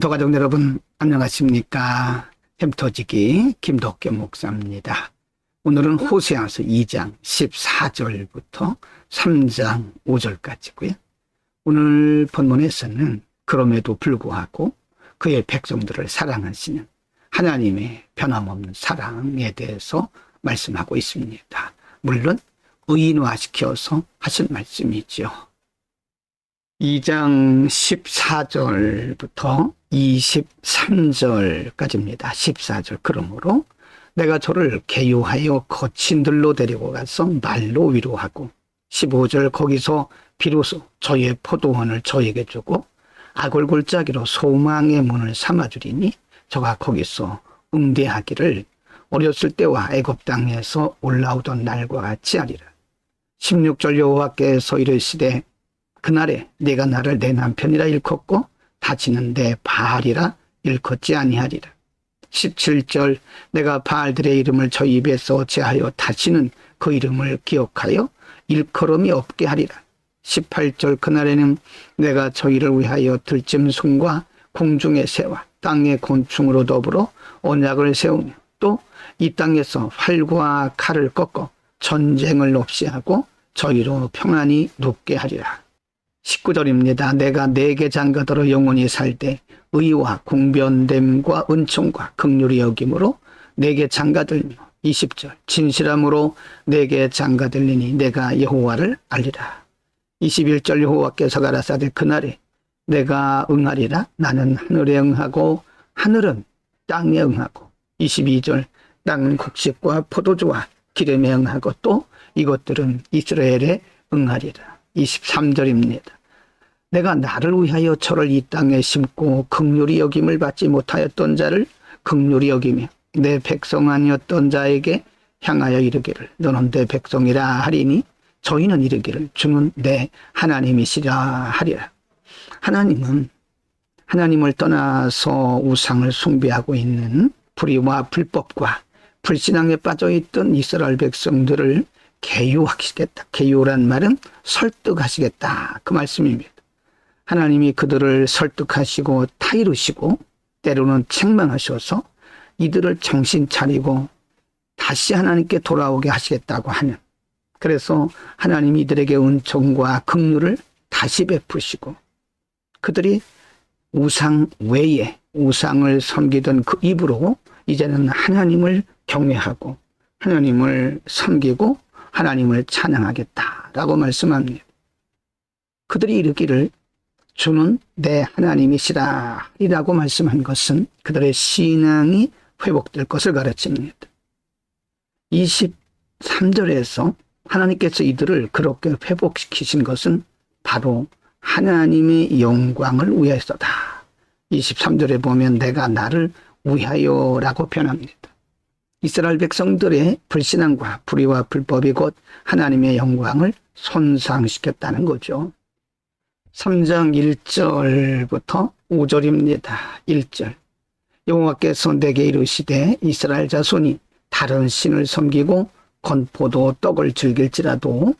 도가족 여러분 안녕하십니까 햄터지기 김덕겸 목사입니다. 오늘은 호세아서 2장 14절부터 3장 5절까지고요. 오늘 본문에서는 그럼에도 불구하고 그의 백성들을 사랑하시는 하나님의 변함없는 사랑에 대해서 말씀하고 있습니다. 물론 의인화시켜서 하신 말씀이죠. 2장 14절부터 23절까지입니다. 14절. 그러므로 내가 저를 개유하여 거친들로 데리고 가서 말로 위로하고 15절 거기서 비로소 저의 포도원을 저에게 주고 아골골짜기로 소망의 문을 삼아주리니 저가 거기서 응대하기를 어렸을 때와 애굽 땅에서 올라오던 날과 같이 하리라. 16절 여호와께서 이르시되 그날에 내가 나를 내 남편이라 일컫고 다치는 내 바알이라 일컫지 아니하리라. 17절 내가 바알들의 이름을 저 입에서 제하여 다시는 그 이름을 기억하여 일컬음이 없게 하리라. 18절 그날에는 내가 저희를 위하여 들짐승과 공중의 새와 땅의 곤충으로 더불어 언약을 세우며 또 이 땅에서 활과 칼을 꺾어 전쟁을 없이 하고 저희로 평안히 눕게 하리라. 19절입니다. 내가 내게 장가들어 영원히 살 때 의와 공변됨과 은총과 극률이 여김으로 내게 장가들며 20절 진실함으로 내게 장가들리니 내가 여호와를 알리라. 21절 여호와께서 가라사대 그날에 내가 응하리라 나는 하늘에 응하고 하늘은 땅에 응하고 22절 땅은 곡식과 포도주와 기름에 응하고 또 이것들은 이스라엘에 응하리라. 23절입니다. 내가 나를 위하여 저를 이 땅에 심고 극률이 여김을 받지 못하였던 자를 극률이 여기며 내 백성 아니었던 자에게 향하여 이르기를 너는 내 백성이라 하리니 저희는 이르기를 주는 내 하나님이시라 하리라. 하나님은 하나님을 떠나서 우상을 숭배하고 있는 불의와 불법과 불신앙에 빠져있던 이스라엘 백성들을 개유하시겠다. 개유란 말은 설득하시겠다. 그 말씀입니다. 하나님이 그들을 설득하시고 타이르시고 때로는 책망하셔서 이들을 정신 차리고 다시 하나님께 돌아오게 하시겠다고 하는 그래서 하나님이 이들에게 은총과 긍휼을 다시 베푸시고 그들이 우상 외에 우상을 섬기던 그 입으로 이제는 하나님을 경외하고 하나님을 섬기고 하나님을 찬양하겠다라고 말씀합니다. 그들이 이르기를 주는 내 하나님이시라 이라고 말씀한 것은 그들의 신앙이 회복될 것을 가르칩니다. 23절에서 하나님께서 이들을 그렇게 회복시키신 것은 바로 하나님의 영광을 위해서다. 23절에 보면 내가 나를 위하여라고 표현합니다. 이스라엘 백성들의 불신앙과 불의와 불법이 곧 하나님의 영광을 손상시켰다는 거죠. 3장 1절부터 5절입니다. 1절. 여호와께서 내게 이르시되 이스라엘 자손이 다른 신을 섬기고 건포도 떡을 즐길지라도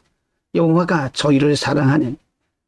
여호와가 저희를 사랑하는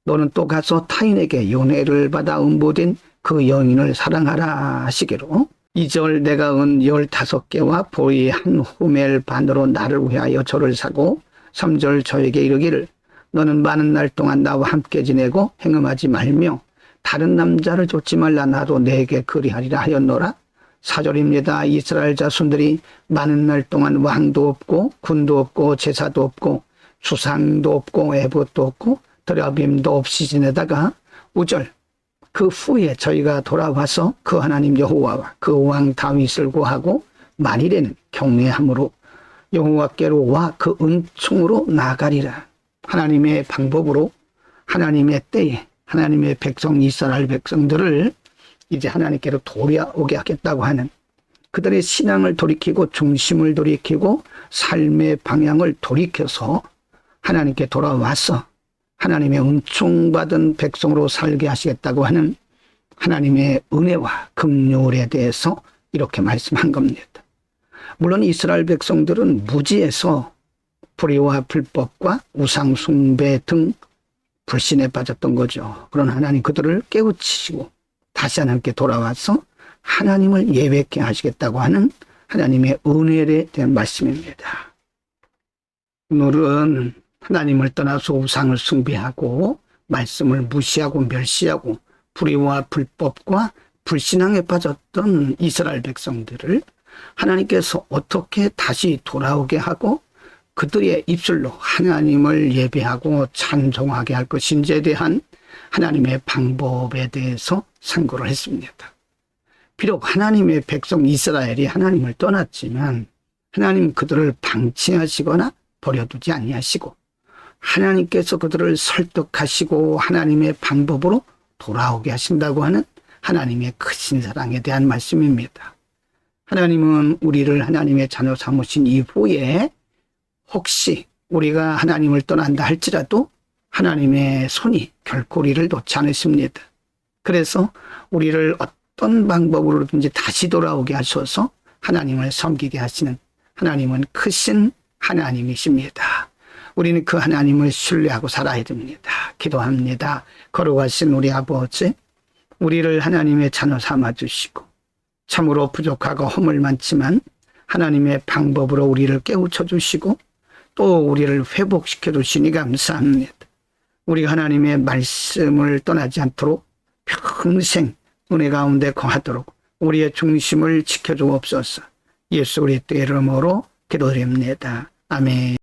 너는 또 가서 타인에게 연애를 받아 음보된 그 여인을 사랑하라 하시기로 2절 내가 은 열다섯 개와 보이 한 호멜 반으로 나를 위하여 저를 사고 3절 저에게 이르기를 너는 많은 날 동안 나와 함께 지내고 행음하지 말며 다른 남자를 쫓지 말라 나도 내게 그리하리라 하였노라. 사절입니다. 이스라엘 자손들이 많은 날 동안 왕도 없고 군도 없고 제사도 없고 주상도 없고 애봇도 없고 드라빔도 없이 지내다가 우절 그 후에 저희가 돌아와서 그 하나님 여호와와 그 왕 다윗을 구하고 만일에는 경외함으로 여호와께로 와 그 은총으로 나가리라. 하나님의 방법으로 하나님의 때에 하나님의 백성 이스라엘 백성들을 이제 하나님께로 돌아오게 하겠다고 하는 그들의 신앙을 돌이키고 중심을 돌이키고 삶의 방향을 돌이켜서 하나님께 돌아와서 하나님의 은총받은 백성으로 살게 하시겠다고 하는 하나님의 은혜와 긍휼에 대해서 이렇게 말씀한 겁니다. 물론 이스라엘 백성들은 무지에서 불의와 불법과 우상 숭배 등 불신에 빠졌던 거죠. 그런 하나님 그들을 깨우치시고 다시 하나님께 돌아와서 하나님을 예배케 하시겠다고 하는 하나님의 은혜에 대한 말씀입니다. 오늘은 하나님을 떠나서 우상을 숭배하고 말씀을 무시하고 멸시하고 불의와 불법과 불신앙에 빠졌던 이스라엘 백성들을 하나님께서 어떻게 다시 돌아오게 하고 그들의 입술로 하나님을 예배하고 찬송하게 할 것인지에 대한 하나님의 방법에 대해서 상고를 했습니다. 비록 하나님의 백성 이스라엘이 하나님을 떠났지만 하나님 그들을 방치하시거나 버려두지 아니하시고 하나님께서 그들을 설득하시고 하나님의 방법으로 돌아오게 하신다고 하는 하나님의 크신 사랑에 대한 말씀입니다. 하나님은 우리를 하나님의 자녀 삼으신 이후에 혹시 우리가 하나님을 떠난다 할지라도 하나님의 손이 결코 우리를 놓지 않으십니다. 그래서 우리를 어떤 방법으로든지 다시 돌아오게 하셔서 하나님을 섬기게 하시는 하나님은 크신 하나님이십니다. 우리는 그 하나님을 신뢰하고 살아야 됩니다. 기도합니다. 걸어가신 우리 아버지, 우리를 하나님의 자녀 삼아 주시고 참으로 부족하고 허물 많지만 하나님의 방법으로 우리를 깨우쳐 주시고 또 우리를 회복시켜 주시니 감사합니다. 우리 하나님의 말씀을 떠나지 않도록 평생 은혜 가운데 거하도록 우리의 중심을 지켜주옵소서. 예수 그리스도의 이름으로 기도드립니다. 아멘.